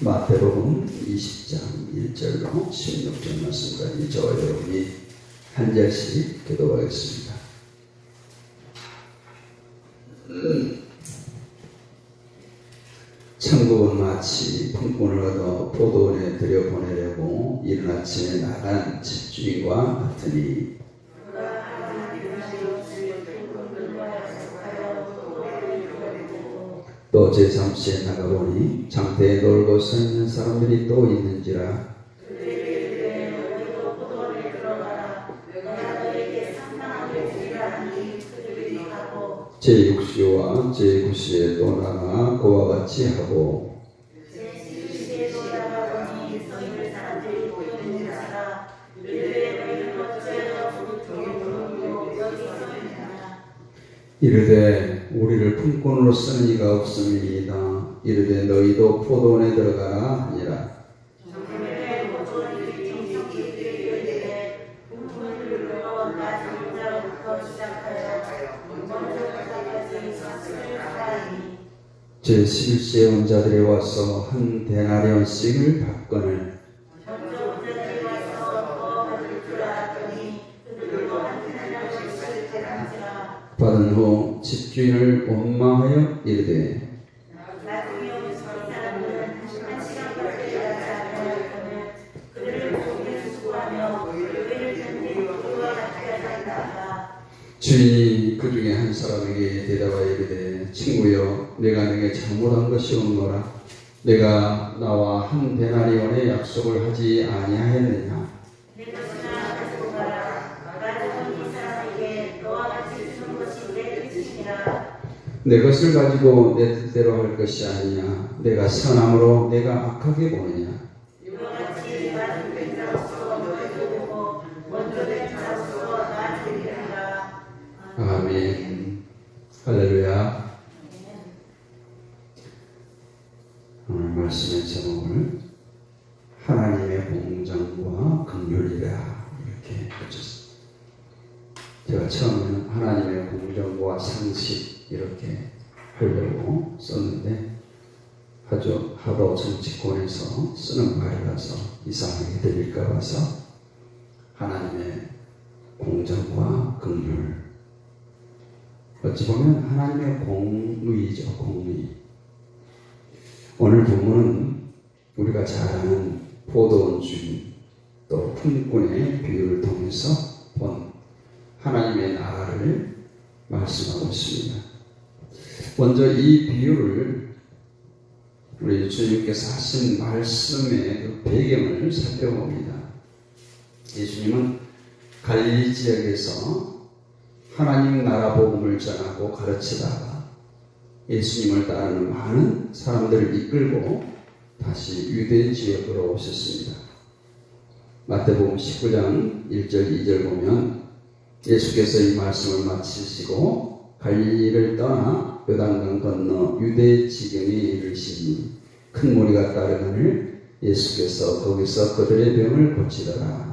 마태복음 20장 1절로 16절 말씀까지 저와 여러분이 한 절씩 기도하겠습니다. 천국은 마치 품꾼을 얻어 포도원에 들여보내려고 이른 아침에 나간 집주인과 같으니 또 제3시에 나가보니 장대에 놀고 서 있는 사람들이 또 있는지라. 제6시와 제9시에 또 나가 그와 같이 하고 이르되 우리를 품꾼으로 쓰는 이가 없음이니이다. 이르되 너희도 포도원에 들어가라 하니라. 제11시에 온 자들이 와서 한 데나리온씩을 받거늘 받은 후 집주인을 원망하여 이르되 주인이 그 중에 한 사람에게 대답하여 이르되 친구여 내가 내게 잘못한 것이 없노라. 내가 나와 한 데나리온의 약속을 하지 아니하였느냐 내 것을 가지고 내 뜻대로 할 것이 아니냐. 내가 선함으로 내가 악하게 보느냐. 아멘. 할렐루야. 오늘 말씀의 제목을 하나님의 공정과 긍휼이라 이렇게 붙였습니다. 제가 처음에는 하나님의 공정과 상식 이렇게 하려고 썼는데 아주 하도 정치권에서 쓰는 말이라서 이상하게 들릴까 봐서 하나님의 공정과 긍휼 어찌 보면 하나님의 공의죠 공의 오늘 본문은 우리가 잘 아는 포도원 주인 또 품꾼의 비유를 통해서 본 하나님의 나라를 말씀하고 있습니다. 먼저 이 비유를 우리 주님께서 하신 말씀의 그 배경을 살펴봅니다. 예수님은 갈릴리 지역에서 하나님 나라 복음을 전하고 가르치다가 예수님을 따르는 많은 사람들을 이끌고 다시 유대 지역으로 오셨습니다. 마태복음 19장 1절 2절 보면 예수께서 이 말씀을 마치시고 갈릴리를 떠나 요단강 건너 유대 지경에 이르시니 큰 무리가 따르거늘 예수께서 거기서 그들의 병을 고치더라.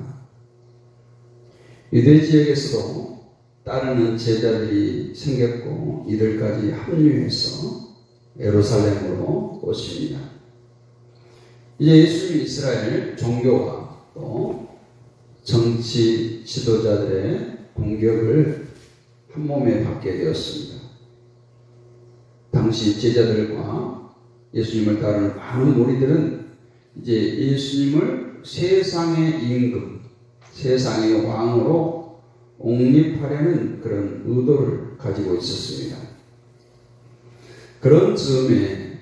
유대 지역에서도 따르는 제자들이 생겼고 이들까지 합류해서 예루살렘으로 오십니다. 이제 예수님 이스라엘 종교와 또 정치 지도자들의 공격을 한 몸에 받게 되었습니다. 당시 제자들과 예수님을 따르는 많은 무리들은 이제 예수님을 세상의 임금, 세상의 왕으로 옹립하려는 그런 의도를 가지고 있었습니다. 그런 즈음에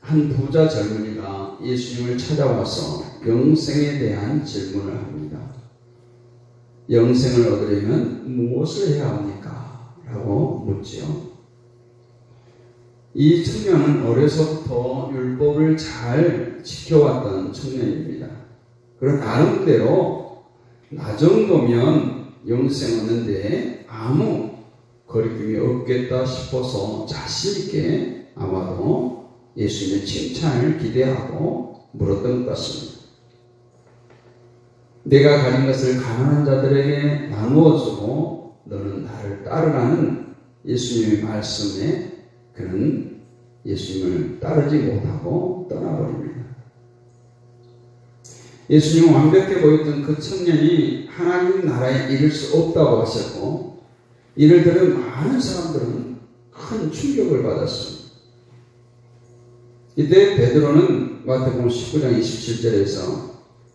한 부자 젊은이가 예수님을 찾아와서 영생에 대한 질문을 합니다. 영생을 얻으려면 무엇을 해야 합니까? 라고 묻지요. 이 청년은 어려서부터 율법을 잘 지켜왔던 청년입니다. 그런 나름대로 나 정도면 영생 얻는데 아무 거리낌이 없겠다 싶어서 자신있게 아마도 예수님의 칭찬을 기대하고 물었던 것 같습니다. 내가 가진 것을 가난한 자들에게 나누어주고 너는 나를 따르라는 예수님의 말씀에 그는 예수님을 따르지 못하고 떠나버립니다. 예수님 완벽해 보였던 그 청년이 하나님 나라에 이를 수 없다고 하셨고 이를 들은 많은 사람들은 큰 충격을 받았습니다. 이때 베드로는 마태복음 19장 27절에서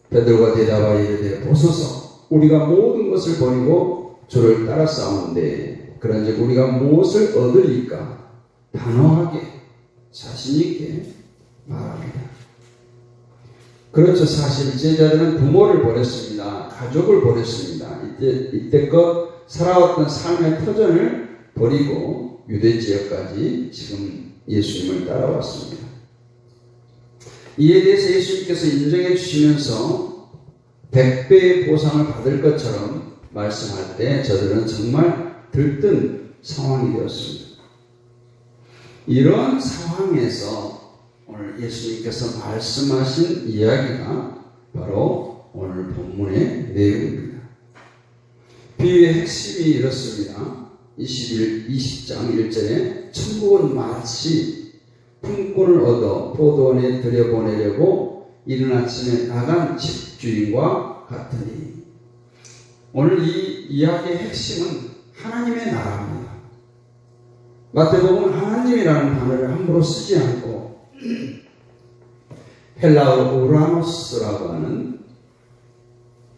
베드로가 대답하여 이르되 보소서 우리가 모든 것을 버리고 주를 따라 싸우는데 그런즉 우리가 무엇을 얻으리까 단호하게 자신 있게 말합니다. 그렇죠. 사실 제자들은 부모를 버렸습니다. 가족을 버렸습니다. 이때 이때껏 살아왔던 삶의 터전을 버리고 유대 지역까지 지금 예수님을 따라왔습니다. 이에 대해서 예수님께서 인정해 주시면서 백배의 보상을 받을 것처럼 말씀할 때 저들은 정말 들뜬 상황이 되었습니다. 이런 상황에서 오늘 예수님께서 말씀하신 이야기가 바로 오늘 본문의 내용입니다. 비유의 핵심이 이렇습니다. 21, 20장 1절에 천국은 마치 품꾼을 얻어 포도원에 들여보내려고 이른 아침에 나간 집주인과 같으니 오늘 이 이야기의 핵심은 하나님의 나라입니다. 마태복음 하나님이라는 단어를 함부로 쓰지 않고 헬라어 우라노스라고 하는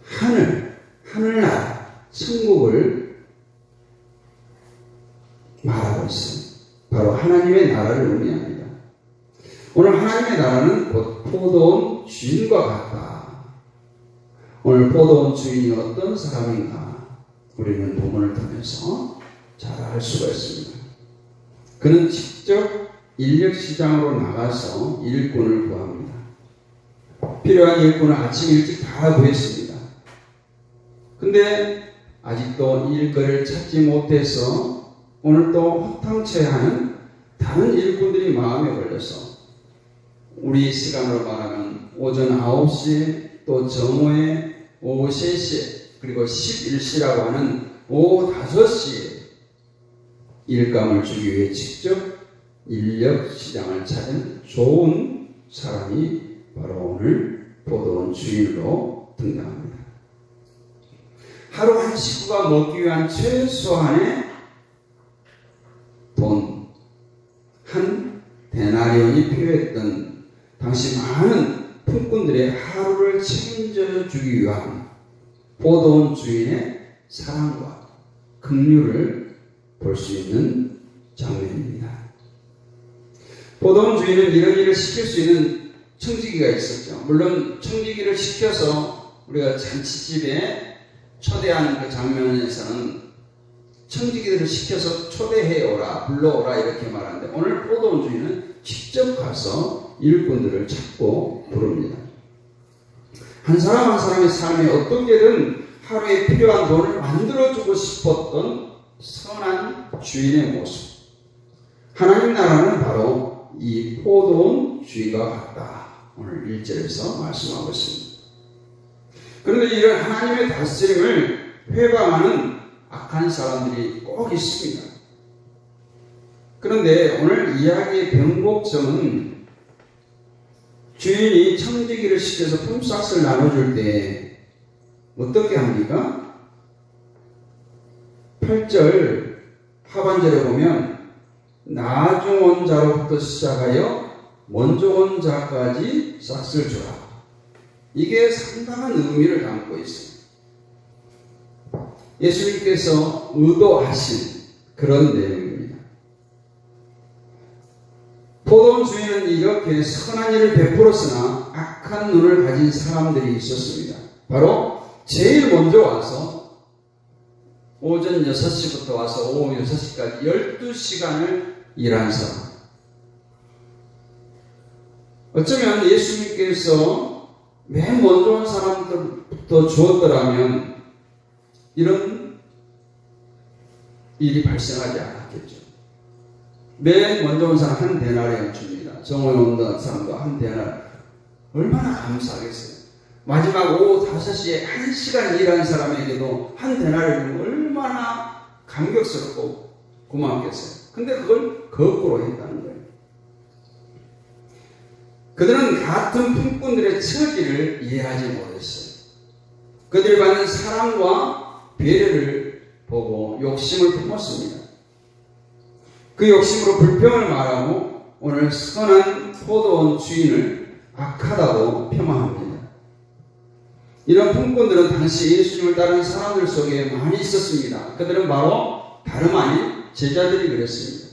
하늘, 하늘나라, 천국을 말하고 있습니다. 바로 하나님의 나라를 의미합니다. 오늘 하나님의 나라는 곧 포도원 주인과 같다. 오늘 포도원 주인이 어떤 사람인가 우리는 본문을 통해서 잘 알 수가 있습니다. 그는 직접 인력 시장으로 나가서 일꾼을 구합니다. 필요한 일꾼을 아침 일찍 다 구했습니다. 근데 아직도 일거리를 찾지 못해서 오늘 또 허탕치 하는 다른 일꾼들이 마음에 걸려서 우리 시간으로 말하면 오전 9시 또 정오에 오후 3시 그리고 11시라고 하는 오후 5시에 일감을 주기 위해 직접 인력 시장을 찾은 좋은 사람이 바로 오늘 포도원 주인으로 등장합니다. 하루 한 식구가 먹기 위한 최소한의 돈, 한 데나리온이 필요했던 당시 많은 품꾼들의 하루를 책임져 주기 위한 포도원 주인의 사랑과 긍휼을 볼 수 있는 장면입니다. 포도원 주인은 이런 일을 시킬 수 있는 청지기가 있었죠. 물론 청지기를 시켜서 우리가 잔치집에 초대하는 그 장면에서는 청지기들을 시켜서 초대해 오라, 불러오라 이렇게 말하는데 오늘 포도원 주인은 직접 가서 일꾼들을 찾고 부릅니다. 한 사람 한 사람의 삶에 어떻게든 하루에 필요한 돈을 만들어주고 싶었던 선한 주인의 모습. 하나님 나라는 바로 이 포도원 주인과 같다. 오늘 1절에서 말씀하고 있습니다. 그런데 이런 하나님의 다스림을 회방하는 악한 사람들이 꼭 있습니다. 그런데 오늘 이야기의 변곡점은 주인이 청지기를 시켜서 품삯을 나눠줄 때 어떻게 합니까? 8절 하반절에 보면 나중 온 자로부터 시작하여 먼저 온 자까지 싹을 주라. 이게 상당한 의미를 담고 있습니다. 예수님께서 의도하신 그런 내용입니다. 포도원 주인은 이렇게 선한 일을 베풀었으나 악한 눈을 가진 사람들이 있었습니다. 바로 제일 먼저 와서 오전 6시부터 와서 오후 6시까지 12시간을 일한 사람. 어쩌면 예수님께서 맨 먼저 온 사람들부터 주었더라면 이런 일이 발생하지 않았겠죠. 맨 먼저 온 사람 한 대나리를 줍니다. 정오에 온 사람도 한 대나리. 얼마나 감사하겠어요. 마지막 오후 5시에 한 시간 일한 사람에게도 한 대나리를 감격스럽고 고맙겠어요. 근데 그걸 거꾸로 했다는 거예요. 그들은 같은 품꾼들의 처지를 이해하지 못했어요. 그들이 받는 사랑과 배려를 보고 욕심을 품었습니다. 그 욕심으로 불평을 말하고 오늘 선한 포도원 주인을 악하다고 폄하합니다. 이런 품꾼들은 당시 예수님을 따르는 사람들 속에 많이 있었습니다. 그들은 바로 다름 아닌 제자들이 그랬습니다.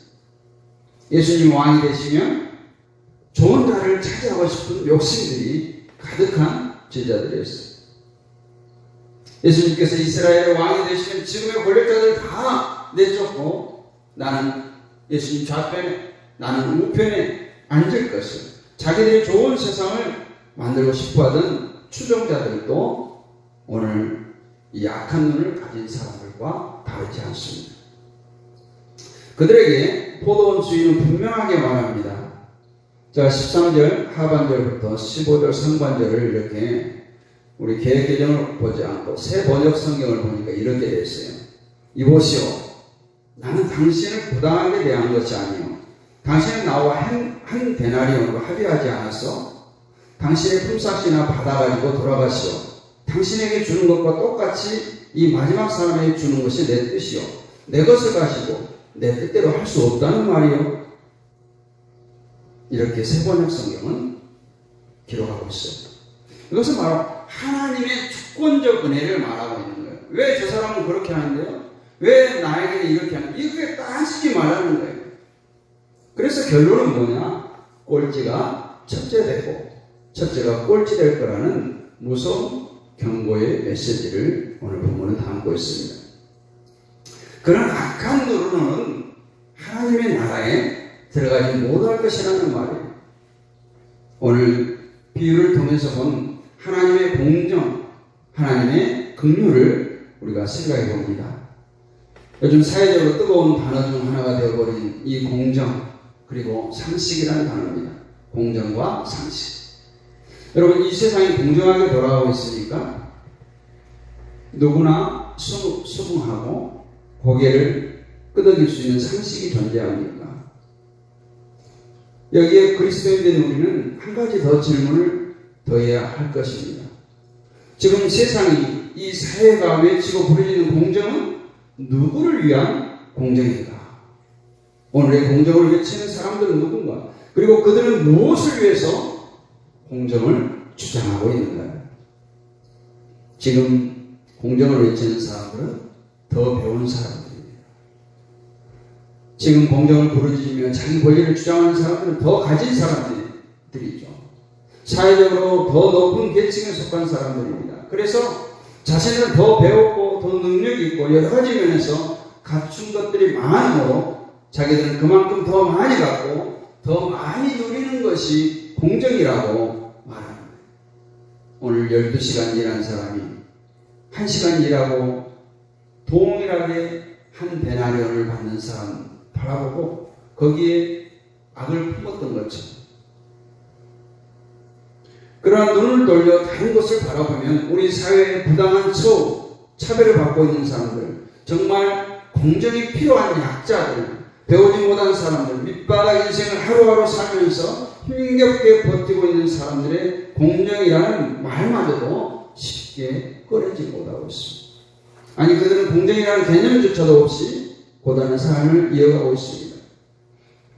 예수님 왕이 되시면 좋은 자를 차지하고 싶은 욕심들이 가득한 제자들이었어요. 예수님께서 이스라엘의 왕이 되시면 지금의 권력자들 다 내쫓고 나는 예수님 좌편에 나는 우편에 앉을 것을 자기들이 좋은 세상을 만들고 싶어하던 추종자들도 오늘 이 악한 눈을 가진 사람들과 다르지 않습니다. 그들에게 포도원 주인은 분명하게 말합니다. 자, 13절 하반절부터 15절 상반절을 이렇게 우리 계획 개정을 보지 않고 새 번역 성경을 보니까 이렇게 됐어요. 이보시오. 나는 당신을 부당하게 대한 것이 아니요. 당신은 나와 한, 한 데나리온으로 합의하지 않았어. 당신의 품삯이나 받아가지고 돌아가시오. 당신에게 주는 것과 똑같이 이 마지막 사람에게 주는 것이 내 뜻이요. 내 것을 가지고 내 뜻대로 할 수 없다는 말이요. 이렇게 세번역 성경은 기록하고 있어요. 이것은 바로 하나님의 주권적 은혜를 말하고 있는 거예요. 왜 저 사람은 그렇게 하는데요? 왜 나에게는 이렇게 하는데? 이렇게 따지지 말라는 거예요. 그래서 결론은 뭐냐? 꼴찌가 첫째 되고 첫째가 꼴찌 될 거라는 무서운 경고의 메시지를 오늘 본문은 담고 있습니다. 그런 악한 누르는 하나님의 나라에 들어가지 못할 것이라는 말이에요. 오늘 비유를 통해서 본 하나님의 공정, 하나님의 긍휼을 우리가 생각해 봅니다. 요즘 사회적으로 뜨거운 단어 중 하나가 되어버린 이 공정, 그리고 상식이라는 단어입니다. 공정과 상식. 여러분, 이 세상이 공정하게 돌아가고 있으니까 누구나 수, 수긍하고 고개를 끄덕일 수 있는 상식이 존재합니까? 여기에 그리스도인 된 우리는 한 가지 더 질문을 더해야 할 것입니다. 지금 세상이 이 사회가 외치고 부르짖는 공정은 누구를 위한 공정인가? 오늘의 공정을 외치는 사람들은 누군가? 그리고 그들은 무엇을 위해서 공정을 주장하고 있는가? 지금 공정을 외치는 사람들은 더 배운 사람들입니다. 지금 공정을 부르짖으며 자기 권리를 주장하는 사람들은 더 가진 사람들이죠. 사회적으로 더 높은 계층에 속한 사람들입니다. 그래서 자신은 더 배웠고 더 능력이 있고 여러 가지 면에서 갖춘 것들이 많으므로 자기들은 그만큼 더 많이 갖고 더 많이 누리는 것이 공정이라고 말합니다. 오늘 12시간 일한 사람이 1시간 일하고 동일하게 한 데나리온을 받는 사람 바라보고 거기에 악을 품었던 것처럼 그러한 눈을 돌려 다른 것을 바라보면 우리 사회의 부당한 처우, 차별을 받고 있는 사람들, 정말 공정이 필요한 약자들, 배우지 못한 사람들, 밑바닥 인생을 하루하루 살면서 힘겹게 버티고 있는 사람들의 공정이라는 말마저도 쉽게 꺼내지 못하고 있습니다. 아니, 그들은 공정이라는 개념조차도 없이 고단한 삶을 이어가고 있습니다.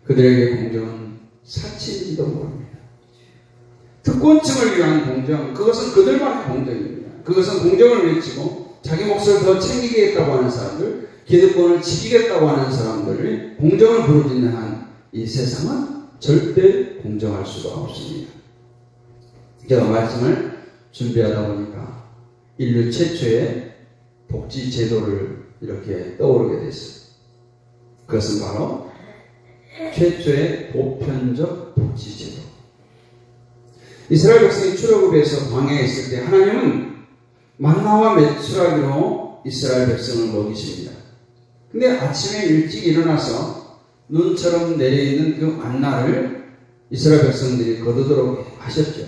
그들에게 공정은 사치인지도 모릅니다. 특권층을 위한 공정, 그것은 그들만의 공정입니다. 그것은 공정을 외치고 자기 몫을 더 챙기겠다고 하는 사람들, 기득권을 지키겠다고 하는 사람들이 공정을 부르짖는 한 이 세상은 절대 공정할 수가 없습니다. 제가 말씀을 준비하다 보니까 인류 최초의 복지 제도를 이렇게 떠오르게 됐어요. 그것은 바로 최초의 보편적 복지 제도. 이스라엘 백성이 출애굽에서 있을 때 하나님은 만나와 메추라기로 이스라엘 백성을 먹이십니다. 근데 아침에 일찍 일어나서 눈처럼 내려있는 그 만나를 이스라엘 백성들이 거두도록 하셨죠.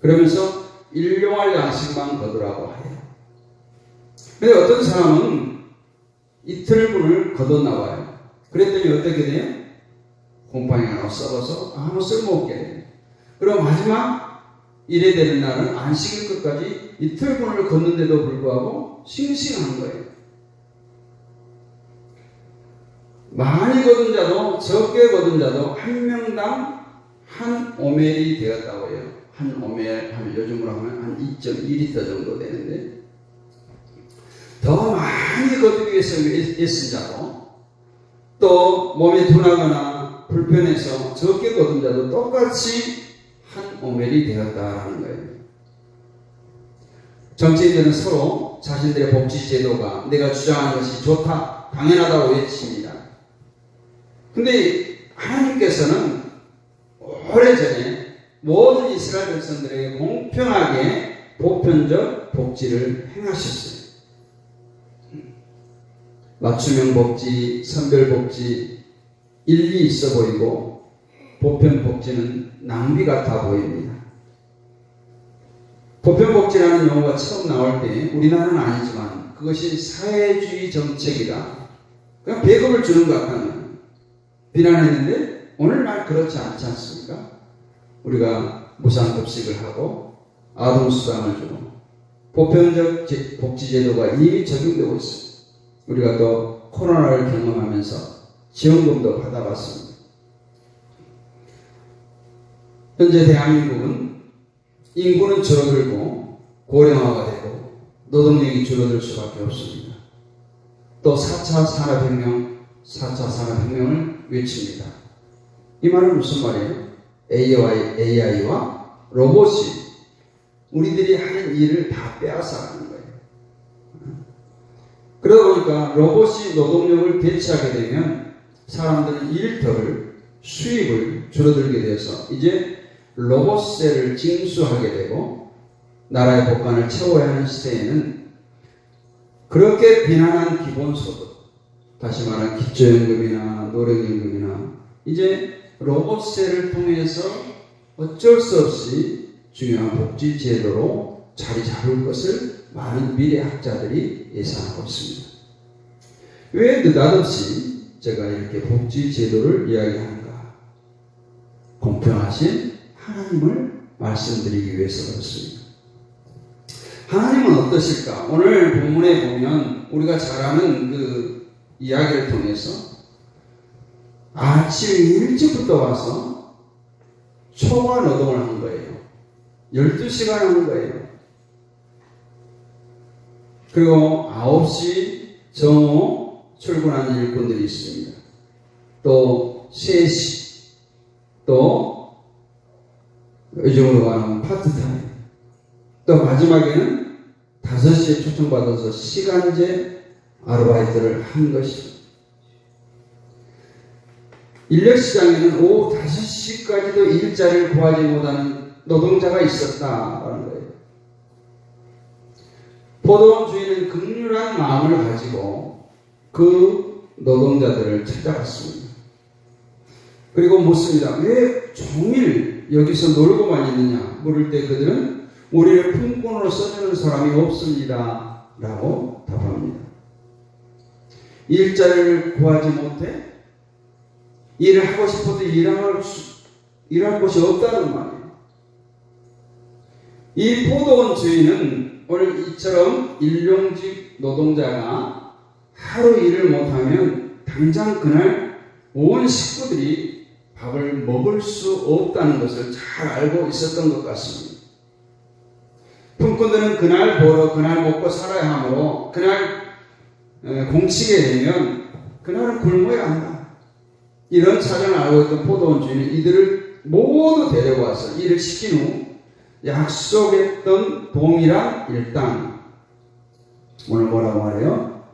그러면서 일용할 양식만 거두라고 해요. 근데 어떤 사람은 이틀분을 거둬 나와요. 그랬더니 어떻게 돼요? 곰팡이 하나 썩어서 아무 쓸모없게 돼요. 그리고 마지막 일에 되는 날은 안식일 끝까지 이틀분을 걷는데도 불구하고 싱싱한 거예요. 많이 거둔 자도 적게 거둔 자도 한 명당 한 오멜이 되었다고 해요. 한 오멜 하면 요즘으로 하면 한 2.2리터 정도 되는데 더 많이 거두기 위해서 애쓴 자도 또 몸이 둔하거나 불편해서 적게 거둔 자도 똑같이 한 오멜이 되었다라는 거예요. 정치인들은 서로 자신들의 복지 제도가 내가 주장하는 것이 좋다, 당연하다고 외칩니다. 근데 하나님께서는 오래전에 모든 이스라엘 백성들에게 공평하게 보편적 복지를 행하셨어요. 맞춤형 복지, 선별 복지, 일리 있어 보이고 보편 복지는 낭비 같아 보입니다. 보편 복지라는 용어가 처음 나올 때 우리나라는 아니지만 그것이 사회주의 정책이다. 그냥 배급을 주는 것 같다는 비난했는데 오늘날 그렇지 않지 않습니까? 우리가 무상급식을 하고 아동수당을 주고 보편적 복지제도가 이미 적용되고 있습니다. 우리가 또 코로나를 경험하면서 지원금도 받아봤습니다. 현재 대한민국은 인구는 줄어들고 고령화가 되고 노동력이 줄어들 수밖에 없습니다. 또 4차 산업혁명, 4차 산업혁명을 외칩니다. 이 말은 무슨 말이에요? AI, AI와 로봇이 우리들이 하는 일을 다 빼앗아 가는 거예요. 그러다 보니까 로봇이 노동력을 대체하게 되면 사람들은 일터를 수입을 줄어들게 되어서 이제 로봇세를 징수하게 되고 나라의 복관을 채워야 하는 시대에는 그렇게 비난한 기본소득 다시 말하면 기초연금이나 노령연금이나 이제 로봇세를 통해서 어쩔 수 없이 중요한 복지 제도로 자리 잡을 것을 많은 미래학자들이 예상하고 있습니다. 왜 느닷없이 제가 이렇게 복지 제도를 이야기하는가? 공평하신 하나님을 말씀드리기 위해서 그렇습니다. 하나님은 어떠실까? 오늘 본문에 보면 우리가 잘 아는 그 이야기를 통해서 아침 일찍부터 와서 초과 노동을 한 거예요. 12시간 한 거예요. 그리고 9시 정오 출근하는 일꾼들이 있습니다. 또 3시, 또 요즘으로 말하면 파트타임, 또 마지막에는 5시에 초청받아서 시간제 아르바이트를 한 것입니다. 인력 시장에는 오후 5시까지도 일자리를 구하지 못하는 노동자가 있었다라는 거예요. 포도원 주인은 극률한 마음을 가지고 그 노동자들을 찾아갔습니다. 그리고 묻습니다. 왜 종일 여기서 놀고만 있느냐? 물을 때 그들은 우리를 품꾼으로 써주는 사람이 없습니다. 라고 답합니다. 일자리를 구하지 못해 일을 하고 싶어도 일할, 수, 일할 곳이 없다는 말이에요. 이 포도원 주인은 오늘 이처럼 일용직 노동자가 하루 일을 못하면 당장 그날 온 식구들이 밥을 먹을 수 없다는 것을 잘 알고 있었던 것 같습니다. 품꾼들은 그날 벌어 그날 먹고 살아야 하므로 그날 공치게 되면 그날은 굶어야 한다. 이런 사정을 알고 있던 포도원 주인은 이들을 모두 데려와서 일을 시킨 후 약속했던 동일한 일당 오늘 뭐라고 말해요?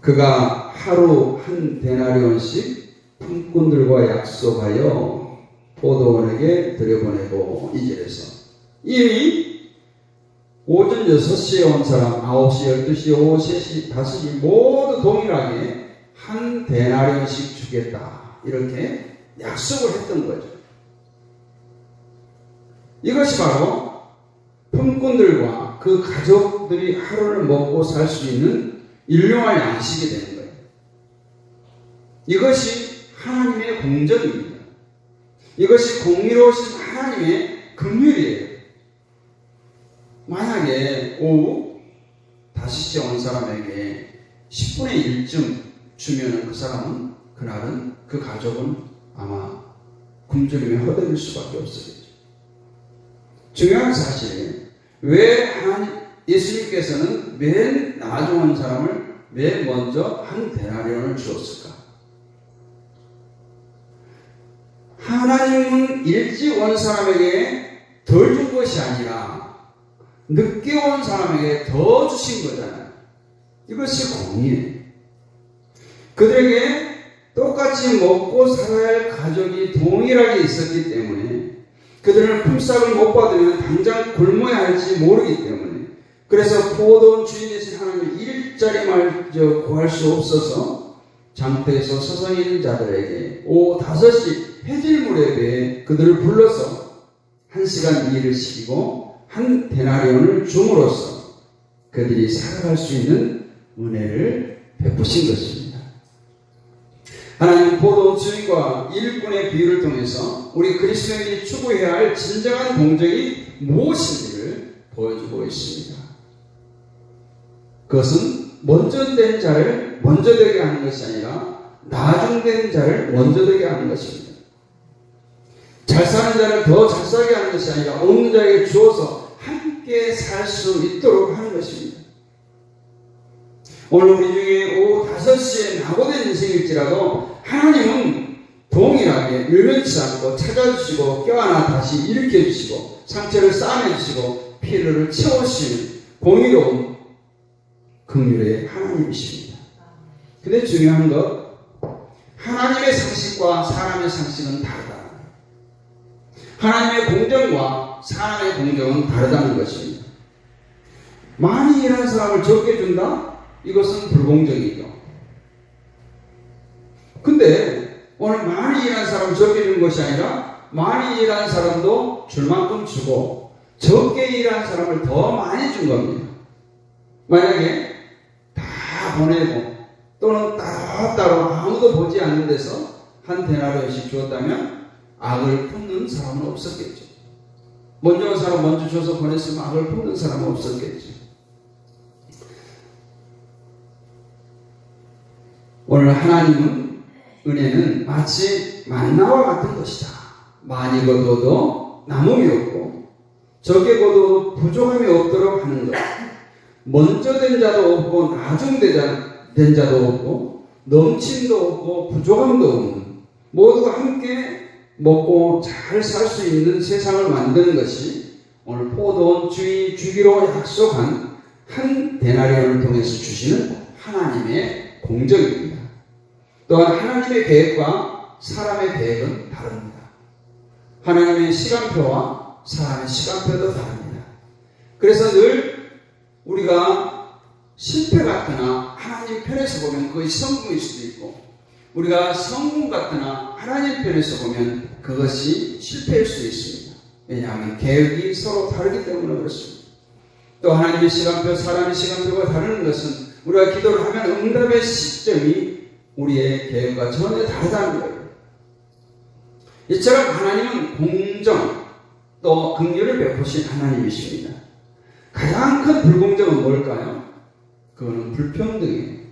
그가 하루 한 데나리온씩 품꾼들과 약속하여 포도원에게 들여보내고 이 절에서 이미 오전 6시에 온 사람 9시, 12시, 오후 3시, 5시 모두 동일하게 한 데나리온씩 주겠다 이렇게 약속을 했던 거죠. 이것이 바로 품꾼들과 그 가족들이 하루를 먹고 살 수 있는 일용할 양식이 되는 거예요. 이것이 하나님의 공정입니다. 이것이 공의로우신 하나님의 긍휼이에요. 만약에 오후 5시에 온 사람에게 10분의 1쯤 주면은 그 사람은 그날은 그 가족은 아마 굶주림에 허덕일 수밖에 없었겠죠. 중요한 사실은 왜 하나님 예수님께서는 맨 나중 온 사람을 맨 먼저 한 데나리온을 주었을까? 하나님은 일찍 온 사람에게 덜 준 것이 아니라 늦게 온 사람에게 더 주신 거잖아요. 이것이 공의예요. 그들에게 똑같이 먹고 살아야 할 가족이 동일하게 있었기 때문에 그들은 품삯을 못 받으면 당장 굶어야 할지 모르기 때문에 그래서 포도원 주인이신 하나님 일자리마저 구할 수 없어서 장터에서 서성 있는 자들에게 오후 5시 해질 무렵에 그들을 불러서 한 시간 일을 시키고 한 데나리온을 줌으로써 그들이 살아갈 수 있는 은혜를 베푸신 것입니다. 하나님 포도 주인과 일꾼의 비유를 통해서 우리 그리스도인이 추구해야 할 진정한 공정이 무엇인지를 보여주고 있습니다. 그것은 먼저 된 자를 먼저 되게 하는 것이 아니라 나중된 자를 먼저 되게 하는 것입니다. 잘 사는 자를 더 잘 살게 하는 것이 아니라 없는 자에게 주어서 함께 살 수 있도록 하는 것입니다. 오늘 우리 중에 오후 5시에 낙오된 인생일지라도 하나님은 동일하게 멸면치 않고 찾아주시고 껴안아 다시 일으켜주시고 상처를 싸매주시고 피로를 채우시는 공의로운 긍휼의 하나님이십니다. 근데 중요한 것 하나님의 상식과 사람의 상식은 다르다. 하나님의 공정과 사람의 공정은 다르다는 것입니다. 많이 일하는 사람을 적게 준다? 이것은 불공정이죠. 근데 오늘 많이 일하는 사람을 적게 주는 것이 아니라 많이 일하는 사람도 줄 만큼 주고 적게 일하는 사람을 더 많이 준 겁니다. 만약에 다 보내고 또는 따로따로 아무도 보지 않는 데서 한 데나리온씩 주었다면 악을 품는 사람은 없었겠죠. 먼저 온 사람 먼저 줘서 보냈으면 악을 품는 사람은 없었겠죠. 오늘 하나님은 은혜는 마치 만나와 같은 것이다. 많이 거둬도 남음이 없고 적게 거둬도 부족함이 없도록 하는 것. 먼저 된 자도 없고 나중 된 자도 없고 넘침도 없고 부족함도 없는 모두가 함께 먹고 잘 살 수 있는 세상을 만드는 것이 오늘 포도원 주의 주기로 약속한 한 데나리온을 통해서 주시는 하나님의 공적입니다. 또한 하나님의 계획과 사람의 계획은 다릅니다. 하나님의 시간표와 사람의 시간표도 다릅니다. 그래서 늘 우리가 실패 같거나 하나님 편에서 보면 그것이 성공일 수도 있고 우리가 성공 같거나 하나님 편에서 보면 그것이 실패일 수 있습니다. 왜냐하면 계획이 서로 다르기 때문에 그렇습니다. 또 하나님의 시간표, 사람의 시간표가 다른 것은 우리가 기도를 하면 응답의 시점이 우리의 계획과 전혀 다르다는 거예요. 이처럼 하나님은 공정 또 긍휼을 베푸신 하나님이십니다. 가장 큰 불공정은 뭘까요? 그거는 불평등이에요.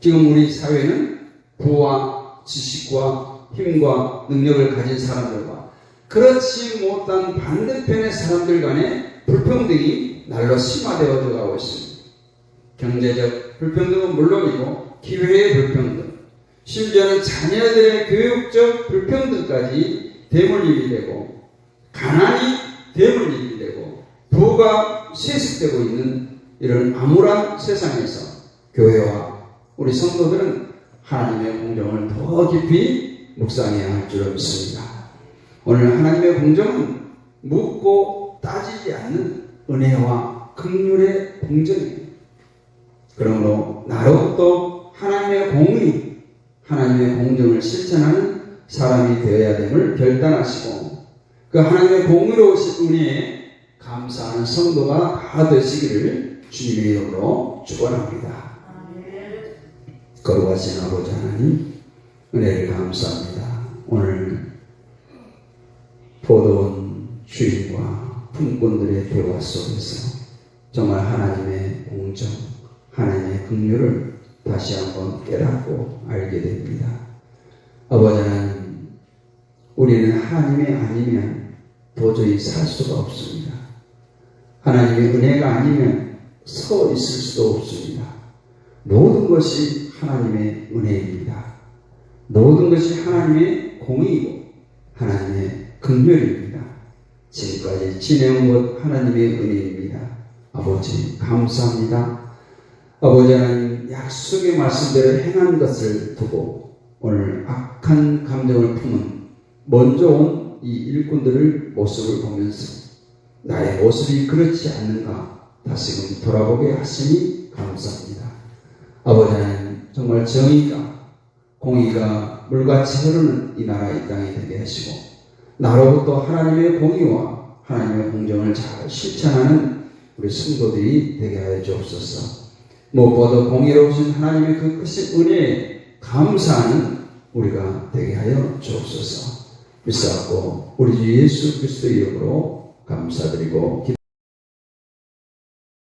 지금 우리 사회는 부와 지식과 힘과 능력을 가진 사람들과 그렇지 못한 반대편의 사람들 간의 불평등이 날로 심화되어 들어가고 있습니다. 경제적 불평등은 물론이고 기회의 불평등, 심지어는 자녀들의 교육적 불평등까지 대물림이 되고 가난이 대물림이 되고 부가 세습되고 있는 이런 암울한 세상에서 교회와 우리 성도들은 하나님의 공정을 더 깊이 묵상해야 할 줄 믿습니다. 오늘 하나님의 공정은 묻고 따지지 않는 은혜와 긍휼의 공정입니다. 그러므로 나로부터 하나님의 공의, 하나님의 공정을 실천하는 사람이 되어야 됨을 결단하시고 그 하나님의 공의로우신 은혜에 감사하는 성도가 다 되시기를 주님의 이름으로 축원합니다. 거룩하신 아버지 하나님 은혜를 감사합니다. 오늘 주인과 품꾼들의 대화 속에서 정말 하나님의 공정, 하나님의 긍휼을 다시 한번 깨닫고 알게 됩니다. 아버지 하나님, 우리는 하나님이 아니면 도저히 살 수가 없습니다. 하나님의 은혜가 아니면 서 있을 수도 없습니다. 모든 것이 하나님의 은혜입니다. 모든 것이 하나님의 공의이고 하나님의 긍휼입니다. 지금까지 지내온 것 하나님의 은혜입니다. 아버지 감사합니다. 아버지 하나님 약속의 말씀대로 행한 것을 두고 오늘 악한 감정을 품은 먼저 온 이 일꾼들을 모습을 보면서 나의 모습이 그렇지 않는가 다시금 돌아보게 하시니 감사합니다. 아버지 하나님 정말 정의가 공의가 물같이 흐르는 이 나라 이 땅이 되게 하시고 나로부터 하나님의 공의와 하나님의 공정을 잘 실천하는 우리 성도들이 되게 하여 주옵소서. 무엇보다 공의로우신 하나님의 그 크신 은혜에 감사하는 우리가 되게 하여 주옵소서. 믿사옵고 우리 주 예수 그리스도 이름으로 감사드리고